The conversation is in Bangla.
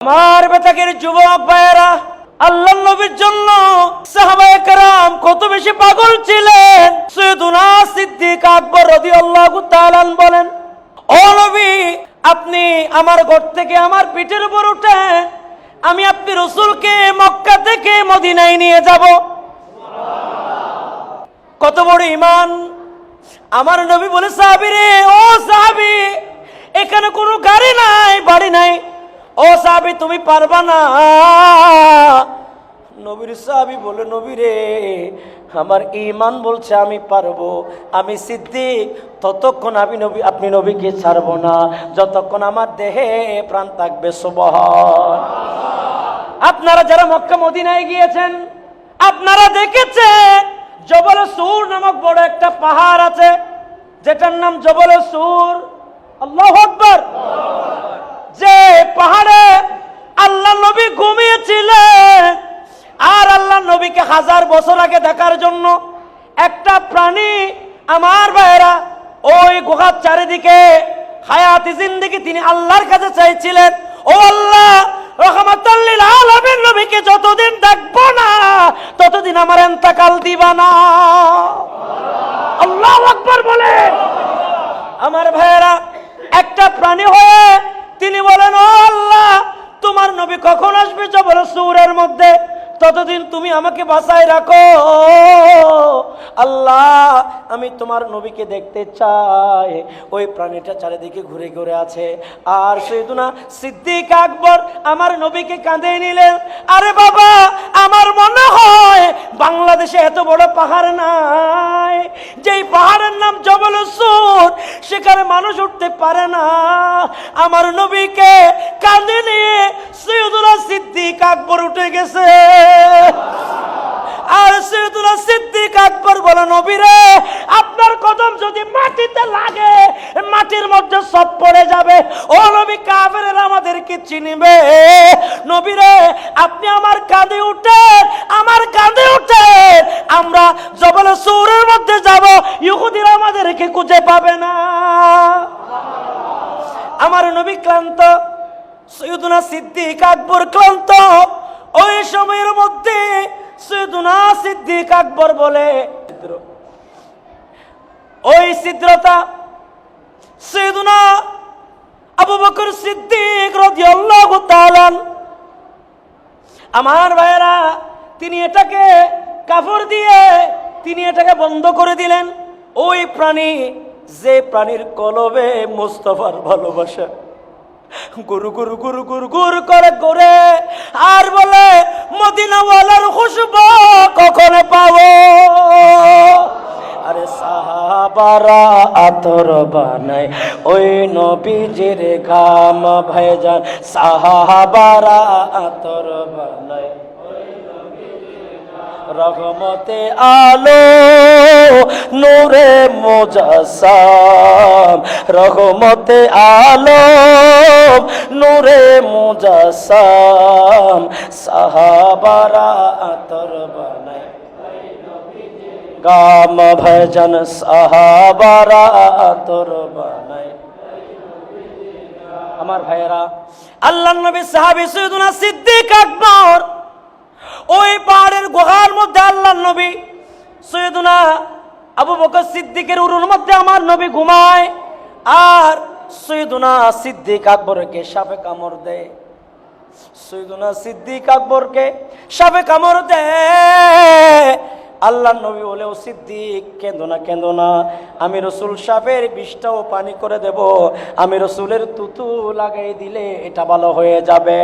আমার বেতাকের যুবক ভাইয়েরা আল্লাহ নবীর জন্য সাহাবায়ে কেরাম কত বেশি পাগল ছিলেন। সৈয়দুনা সিদ্দিক আকবর রাদিয়াল্লাহু তাআলা বলেন, ও নবী, আপনি আমার ঘর থেকে আমার পিঠের উপর উঠেন আমি আপনি রসুলকে মক্কা থেকে মদিনায় নিয়ে যাব। কত বড় ইমান আমার নবী বলে, সাহাবি রে, ও সাহাবি, এখানে কোনো গাড়ি নাই, বাড়ি নাই। ও সাহাবি, তুমি পারবা না। নবীর সাহাবি বলে, নবী রে, আমার ইমান বলছে আমি পারব। আমি সিদ্দিক, ততক্ষণ আমি নবী, আপনি নবীকে ছাড়বো না। যতক্ষণ আমার দেহে প্রাণ থাকবে, সুবহান আপনারা যারা মক্কা, মদিনায় গিয়েছেন, আপনারা দেখেছেন জবল সুর নামক বড় একটা পাহাড় আছে, যেটার নাম জবল সুর হাজার বছর আগে দেখার জন্য একটা প্রাণী আমার ভাইয়েরা ওই গুহার চারিদিকে হায়াতি জিন্দিগি তিনি আল্লাহর কাছে চাইছিলেন। ও আল্লাহ যতদিন দেখব না, ততদিন আমার এন্তাকাল দিবা না। আল্লাহ আকবার বলে আমার ভাইয়েরা, একটা প্রাণী হয়ে তিনি বলেন ও আল্লাহ তোমার নবী কখন আসবে জবর সুরের মধ্যে ততদিন তুমি আমাকে বাঁচায় রাখো। আল্লাহ, আমি তোমার নবীকে দেখতে চাই। ওই প্রাণীটা চারিদিকে ঘুরে ঘুরে আছে। আর সৈদুনা সিদ্দিক আকবর আমার নবীকে কাঁদে নিলেন। আরে বাবা, আমার মনে হয় বাংলাদেশে এত বড় পাহাড় নাই। যেই পাহাড়ের নাম জবল সুর সেখানে মানুষ উঠতে পারে না। আমার নবীকে কাঁদে নিয়ে সৈয়দুল্লাহ সিদ্দিক আকবর উঠে গেছে আর সৈয়দুল্লাহ সিদ্দিক আকবর বলে নবীরে, আপনার কদম যদি মাটিতে লাগে, মাটির মধ্যে সব পড়ে যাবে। ও নবী কাফের আমাদেরকে চিনিবে। নবীরে, আপনি আমার কাঁধে উঠেন আমার কাঁধে উঠেন আমরা জবল সুরের মধ্যে যাব, ইহুদিরা আমাদেরকে খুঁজে পাবে না। আমার নবী ক্লান্ত, সৈয়দুনা সিদ্দিক আকবর ক্লান্ত। ওই সময়ের মধ্যে সৈয়দুনা সিদ্দিক আকবর বলে ওই ছিদ্রতা সৈয়দুনা আবু বকর সিদ্দিক আমার ভাইয়েরা, তিনি এটাকে কাপড় দিয়ে তিনি এটাকে বন্ধ করে দিলেন। ওই প্রাণী যে প্রাণীর কলবে মোস্তফার ভালোবাসা। গুরু গুরু গুরু গুরু গুরু করে করে আর বলে, মদিনাওয়ালার খুশবু কখন সাহাবারা আতর বানায়। ওই নবীজির ঘাম ভাইজান সাহাবারা আতর বানায়। রহমতে আলো, নূরে মোজাসাম রহমতে আলো, নূরে মোজাসাম সাহাবারা আতর বানায়। গাম ভজন আমার ভাইয়েরা আল্লাহ নবী সাহাবী সৈয়দুনা সিদ্দিক আকবর, ওই পাহাড়ের গুহার মধ্যে আল্লাহ নবী সৈয়দুনা আবু বকর সিদ্দিকের উরুর মধ্যে আমার নবী ঘুমায় আর সৈয়দুনা সিদ্দিক আকবরকে সাপে কামড় দেয়। সৈয়দুনা সিদ্দিক আকবরকে সাপে কামড় দেয়। আল্লাহ নবী বলেও সিদ্দিক, কেঁদো না কেঁদো না। আমি রসুল সাপের বিষটাও পানি করে দেব। আমি রসুলের তুতু লাগাই দিলে এটা ভালো হয়ে যাবে।